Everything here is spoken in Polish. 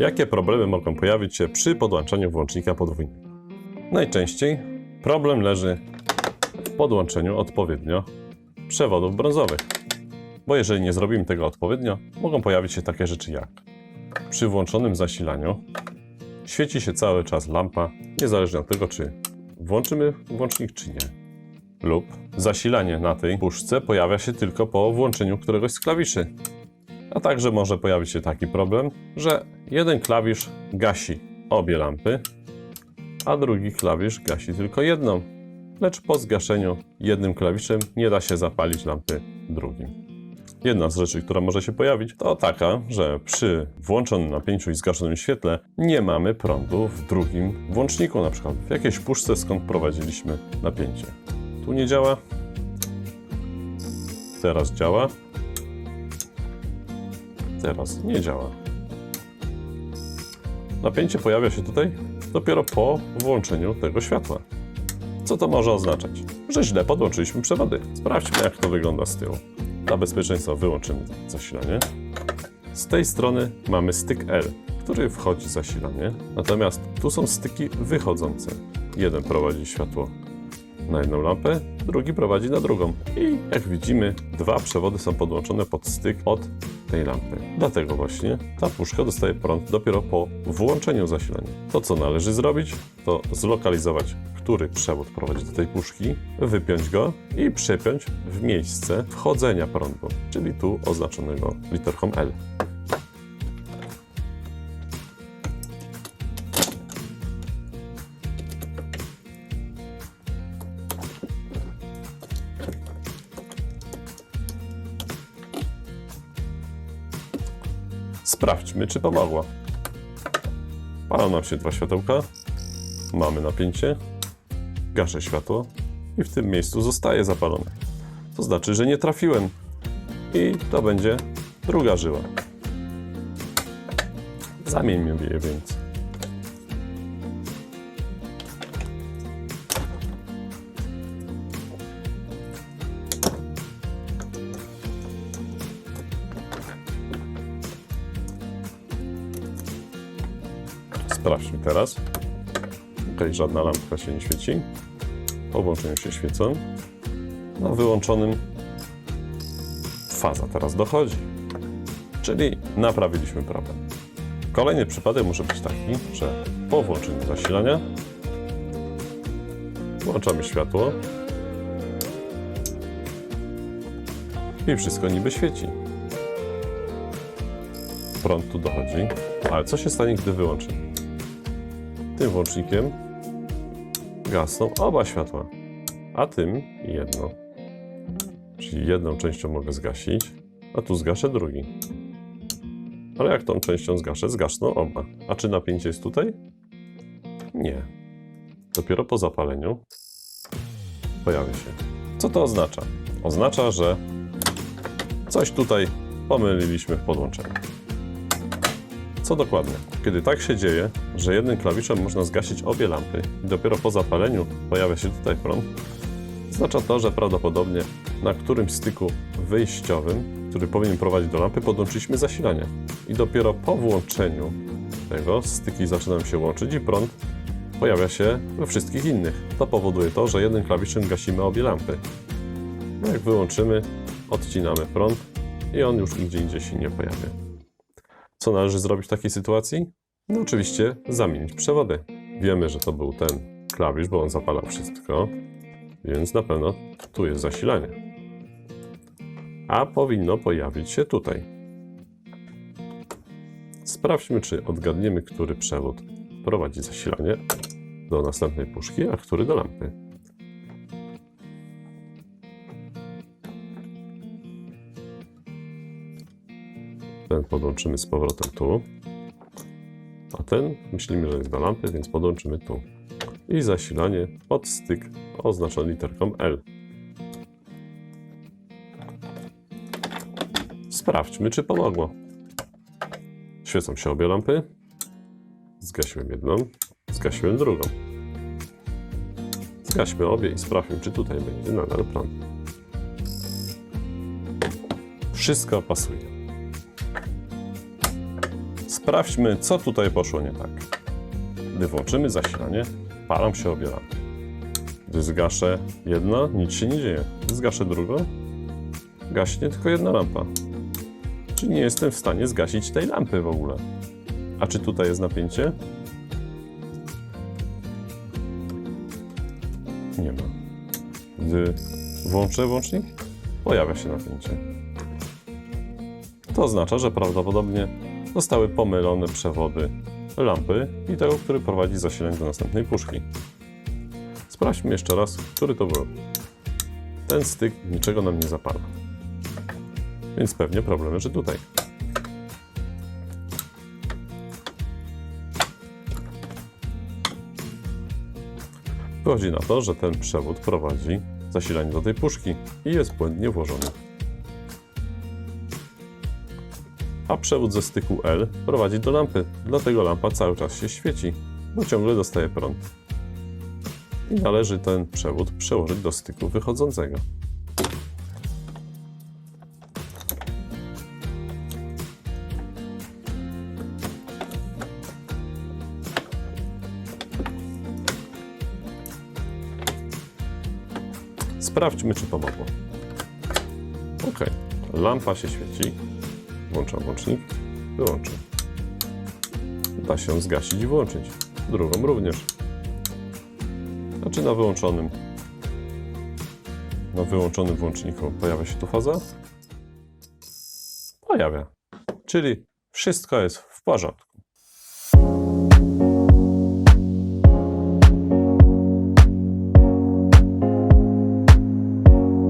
Jakie problemy mogą pojawić się przy podłączeniu włącznika podwójnego? Najczęściej problem leży w podłączeniu odpowiednio przewodów brązowych. Bo jeżeli nie zrobimy tego odpowiednio, mogą pojawić się takie rzeczy jak przy włączonym zasilaniu świeci się cały czas lampa, niezależnie od tego, czy włączymy włącznik, czy nie. Lub zasilanie na tej puszce pojawia się tylko po włączeniu któregoś z klawiszy. A także może pojawić się taki problem, że jeden klawisz gasi obie lampy, a drugi klawisz gasi tylko jedną. Lecz po zgaszeniu jednym klawiszem nie da się zapalić lampy drugim. Jedna z rzeczy, która może się pojawić, to taka, że przy włączonym napięciu i zgaszonym świetle nie mamy prądu w drugim włączniku, na przykład w jakiejś puszce, skąd prowadziliśmy napięcie. Tu nie działa. Teraz działa. Teraz nie działa. Napięcie pojawia się tutaj dopiero po włączeniu tego światła. Co to może oznaczać? Że źle podłączyliśmy przewody. Sprawdźmy, jak to wygląda z tyłu. Dla bezpieczeństwa wyłączymy zasilanie. Z tej strony mamy styk L, który wchodzi zasilanie, natomiast tu są styki wychodzące. Jeden prowadzi światło na jedną lampę, drugi prowadzi na drugą. I jak widzimy, dwa przewody są podłączone pod styk od tej lampy. Dlatego właśnie ta puszka dostaje prąd dopiero po włączeniu zasilania. To, co należy zrobić, to zlokalizować, który przewód prowadzi do tej puszki, wypiąć go i przepiąć w miejsce wchodzenia prądu, czyli tu oznaczonego literką L. Sprawdźmy, czy pomogło. Palą nam się dwa światełka. Mamy napięcie. Gaszę światło i w tym miejscu zostaje zapalone. To znaczy, że nie trafiłem. I to będzie druga żyła. Zamieńmy je więc. Sprawdźmy teraz. Tutaj żadna lampka się nie świeci. Po włączeniu się świecą. Na wyłączonym faza teraz dochodzi. Czyli naprawiliśmy problem. Kolejny przypadek może być taki, że po włączeniu zasilania włączamy światło i wszystko niby świeci. Prąd tu dochodzi, ale co się stanie, gdy wyłączymy? Tym włącznikiem gasną oba światła, a tym jedno. Czyli jedną częścią mogę zgasić, a tu zgaszę drugi. Ale jak tą częścią zgaszę, zgasną oba. A czy napięcie jest tutaj? Nie. Dopiero po zapaleniu pojawia się. Co to oznacza? Oznacza, że coś tutaj pomyliliśmy w podłączeniu. Co dokładnie? Kiedy tak się dzieje, że jednym klawiszem można zgasić obie lampy i dopiero po zapaleniu pojawia się tutaj prąd, oznacza to, że prawdopodobnie na którymś styku wyjściowym, który powinien prowadzić do lampy, podłączyliśmy zasilanie. I dopiero po włączeniu tego styki zaczynają się łączyć i prąd pojawia się we wszystkich innych. To powoduje to, że jednym klawiszem gasimy obie lampy. No jak wyłączymy, odcinamy prąd i on już nigdzie indziej się nie pojawia. Co należy zrobić w takiej sytuacji? No oczywiście zamienić przewody. Wiemy, że to był ten klawisz, bo on zapalał wszystko, więc na pewno tu jest zasilanie. A powinno pojawić się tutaj. Sprawdźmy, czy odgadniemy, który przewód prowadzi zasilanie do następnej puszki, a który do lampy. Ten podłączymy z powrotem tu. A ten myślimy, że jest do lampy, więc podłączymy tu. I zasilanie pod styk oznaczony literką L. Sprawdźmy, czy pomogło. Świecą się obie lampy. Zgasiłem jedną, zgasiłem drugą. Zgaśmy obie i sprawdźmy, czy tutaj będzie nadal prąd. Wszystko pasuje. Sprawdźmy, co tutaj poszło nie tak. Gdy włączymy zasilanie, palą się obie lampy. Gdy zgaszę jedno, nic się nie dzieje. Gdy zgaszę drugą, gaśnie tylko jedna lampa. Czyli nie jestem w stanie zgasić tej lampy w ogóle. A czy tutaj jest napięcie? Nie ma. Gdy włączę włącznik, pojawia się napięcie. To oznacza, że prawdopodobnie zostały pomylone przewody lampy i tego, który prowadzi zasilanie do następnej puszki. Sprawdźmy jeszcze raz, który to był. Ten styk niczego nam nie zapala. Więc pewnie problem leży tutaj. Wychodzi na to, że ten przewód prowadzi zasilanie do tej puszki i jest błędnie włożony. Przewód ze styku L prowadzi do lampy, dlatego lampa cały czas się świeci, bo ciągle dostaje prąd. I należy ten przewód przełożyć do styku wychodzącego. Sprawdźmy, czy pomogło. Ok, lampa się świeci. Włączam włącznik, wyłączę. Da się zgasić i włączyć. Drugą również. Znaczy na wyłączonym. Na wyłączonym włączniku pojawia się tu faza? Pojawia. Czyli wszystko jest w porządku.